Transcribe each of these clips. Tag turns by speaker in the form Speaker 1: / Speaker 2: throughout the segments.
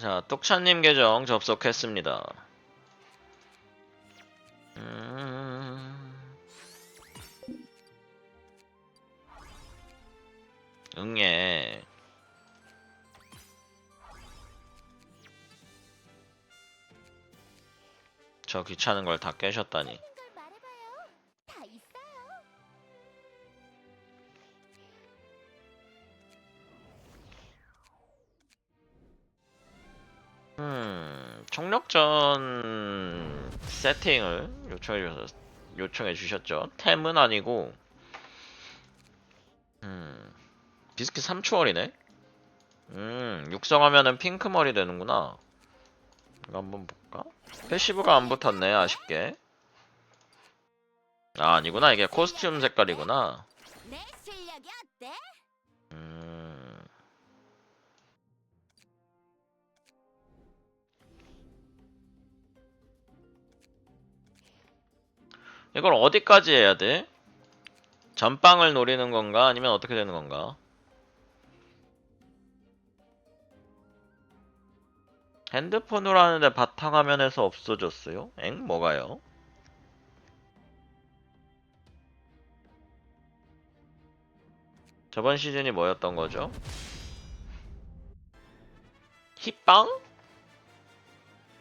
Speaker 1: 자, 똑찬님 계정 접속했습니다. 음... 응애. 저 귀찮은 걸 다 깨셨다니. 총력전 세팅을 요청해 주셔서 요청해 주셨죠. 템은 아니고, 음, 비스킷 3초월이네. 음, 육성하면은 핑크 머리 되는구나. 이거 한번 볼까? 패시브가 안 붙었네, 아쉽게. 아, 아니구나. 이게 코스튬 색깔이구나. 이걸 어디까지 해야 돼? 전빵을 노리는 건가? 아니면 어떻게 되는 건가? 핸드폰으로 하는데 바탕화면에서 없어졌어요? 엥? 뭐가요? 저번 시즌이 뭐였던 거죠? 힙빵?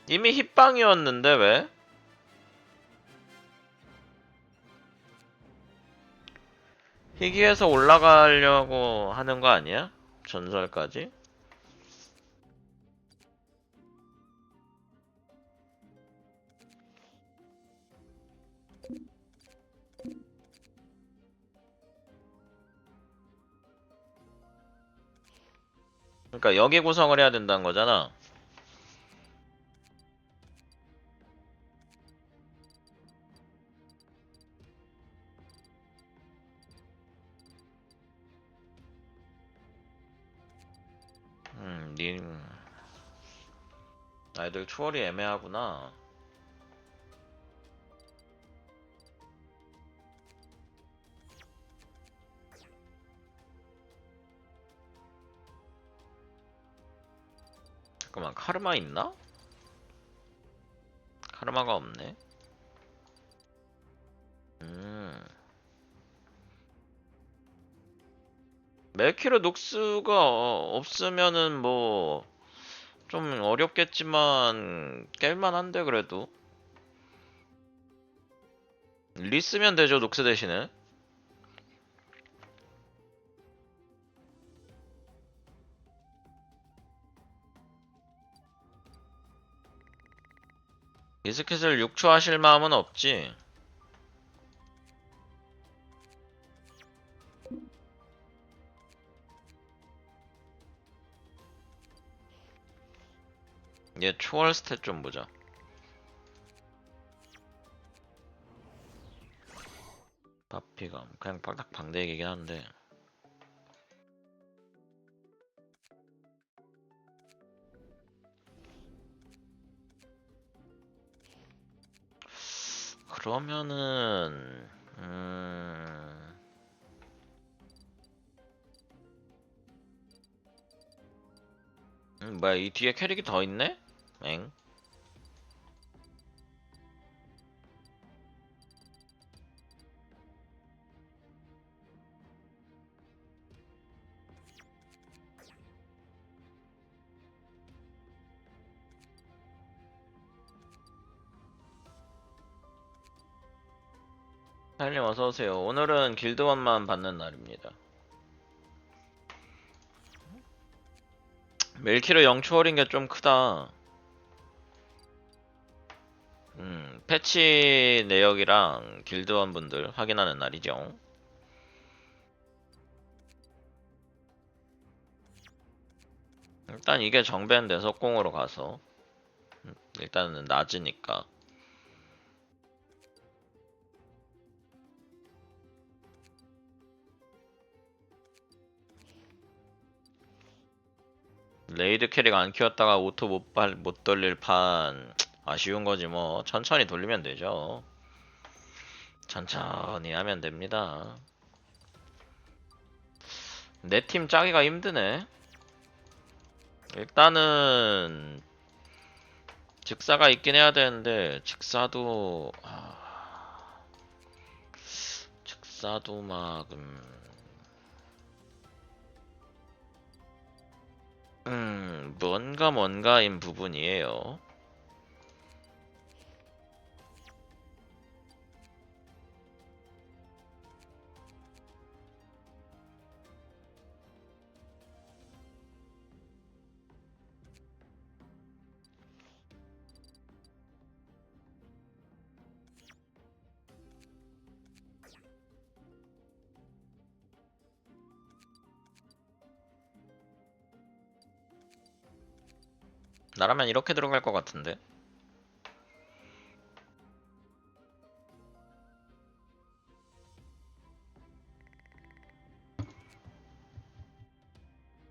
Speaker 1: 이미 힙빵이었는데 왜? 희귀에서 올라가려고 하는 거 아니야? 전설까지? 그러니까 여기 구성을 해야 된다는 거잖아. 님. 아이들 추월이 애매하구나. 잠깐만, 카르마 있나? 카르마가 없네. 음. 멜키르 녹스가 어- 없으면은 뭐 좀 어렵겠지만 깰만한데 그래도. 리 쓰면 되죠 녹스 대신에. 비스킷을 6초 하실 마음은 없지 얘 초월 스탯 좀 보자. 바피가 그냥 딱 방대기긴 한데 그러면은 음... 음 뭐야 이 뒤에 캐릭이 더 있네? 엥? 사장님 어서오세요. 오늘은 길드원만 받는 날입니다. 멜키르 영초월인 게 좀 크다. 음, 패치 내역이랑 길드원 분들 확인하는 날이죠. 일단 이게 정배인데 석공으로 가서 음, 일단은 낮으니까 레이드 캐릭 안 키웠다가 오토 못, 발, 못 돌릴 판 아쉬운 거지 뭐. 천천히 돌리면 되죠. 천천히 하면 됩니다. 내 팀 짜기가 힘드네. 일단은 직사가 있긴 해야 되는데 직사도 아... 직사도 막 음... 음 뭔가 뭔가인 부분이에요. 나라면 이렇게 들어갈 것 같은데.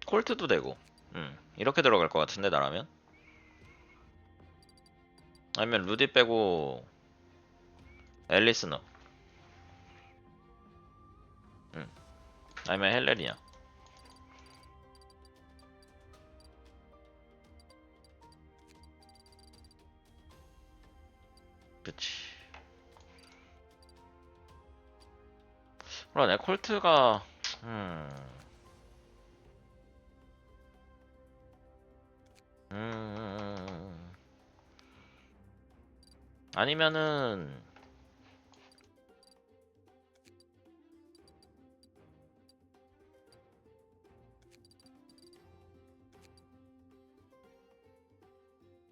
Speaker 1: 콜트도 되고, 음 이렇게 들어갈 것 같은데 나라면. 아니면 루디 빼고 앨리스 넣. 음 아니면 헬레리냐. 그치. 그러네, 콜트가, 음. 음. 아니면은,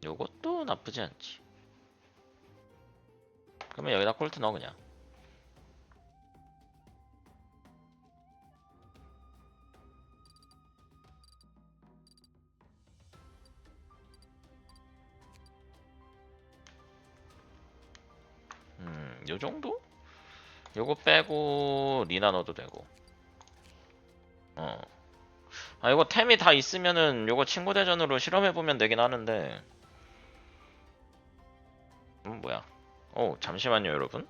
Speaker 1: 요것도 나쁘지 않지. 그러면 여기다 콜트 넣어 그냥 음, 요 정도? 요거 빼고 리나 넣어도 되고 어. 아 이거 템이 다 있으면은 요거 친구 대전으로 실험해보면 되긴 하는데 음 뭐야 어 잠시만요 여러분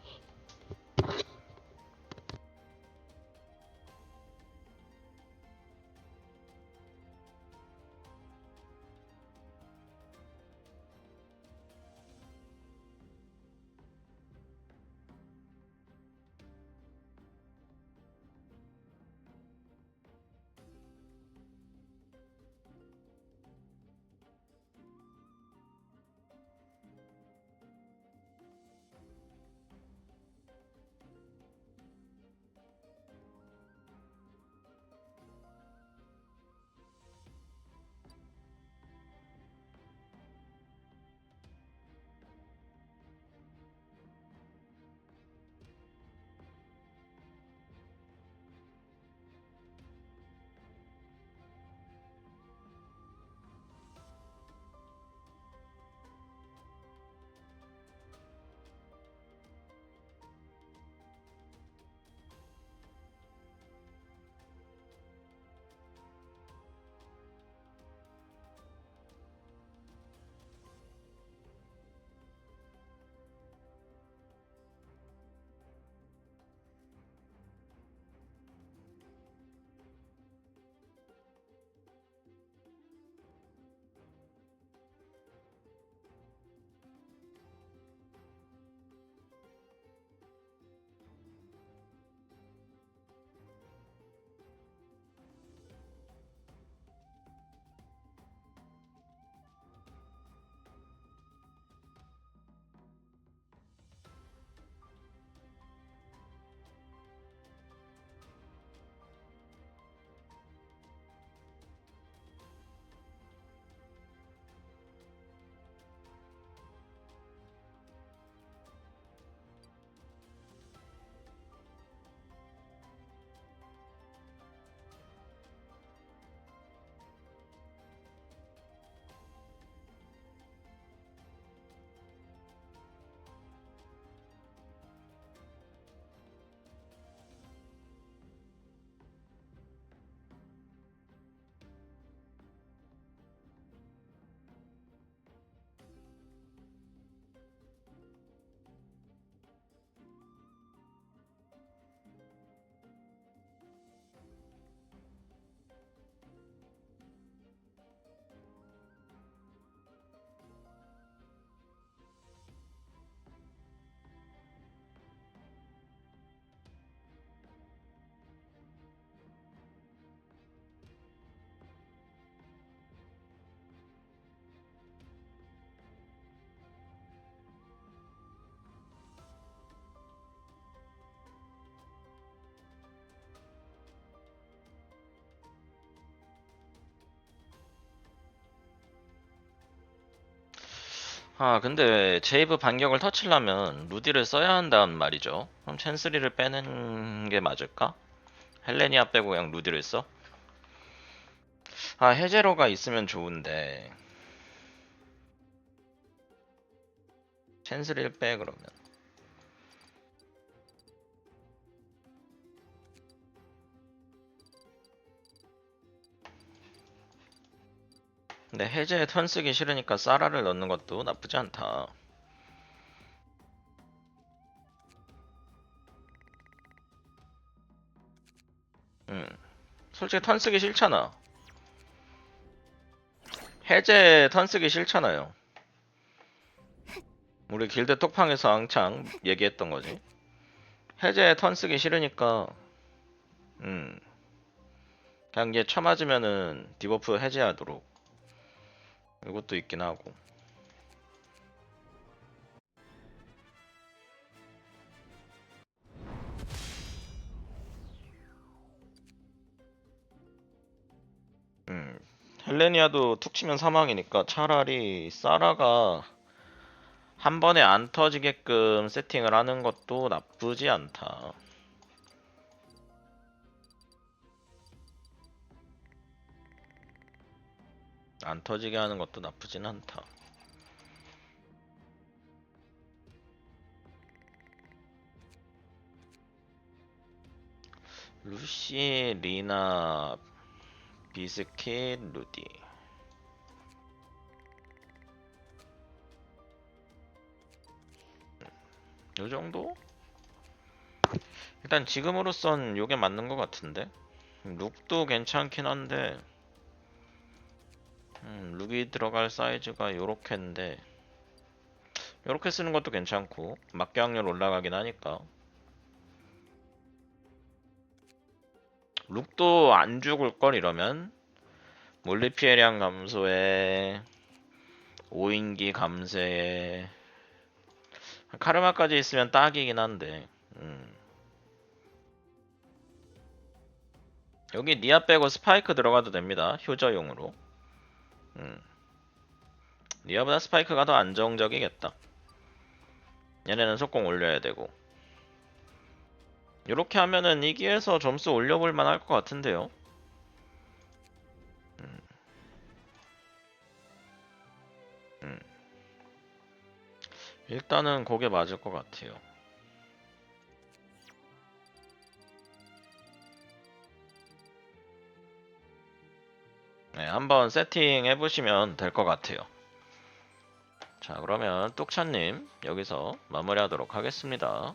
Speaker 1: 아, 근데 제이브 반격을 터치려면 루디를 써야 한다는 말이죠. 그럼 챈스리를 빼는 게 맞을까? 헬레니아 빼고 그냥 루디를 써? 아, 해제로가 있으면 좋은데. 챈스리를 빼, 그러면. 근데 해제에 턴 쓰기 싫으니까 사라를 넣는 것도 나쁘지 않다. 음, 솔직히 턴 쓰기 싫잖아. 해제 턴 쓰기 싫잖아요. 우리 길드 톡방에서 항상 얘기했던 거지. 해제 턴 쓰기 싫으니까, 음, 그냥 얘 쳐맞으면은 디버프 해제하도록. 이것도 있긴 하고. 음, 헬레니아도 툭 치면 사망이니까 차라리 사라가 한 번에 안 터지게끔 세팅을 하는 것도 나쁘지 않다. 안 터지게 하는 것도 나쁘진 않다. 루시, 리나, 비스킷, 루디. 요 정도? 일단 지금으로선 요게 맞는 것 같은데 룩도 괜찮긴 한데 음, 룩이 들어갈 사이즈가 요렇게인데 요렇게 쓰는 것도 괜찮고 막대 확률 올라가긴 하니까 룩도 안 죽을 걸 이러면 물리 피해량 감소에 오인기 감쇄에 카르마까지 있으면 딱이긴 한데 음. 여기 니아 빼고 스파이크 들어가도 됩니다 효저용으로 음. 니아보다 스파이크가 더 안정적이겠다 얘네는 속공 올려야 되고 이렇게 하면은 이 기에서 점수 올려볼 만할 것 같은데요 음. 음. 일단은 그게 맞을 것 같아요. 네, 한번 세팅 해 보시면 될 것 같아요. 자, 그러면 뚝찬님 여기서 마무리하도록 하겠습니다.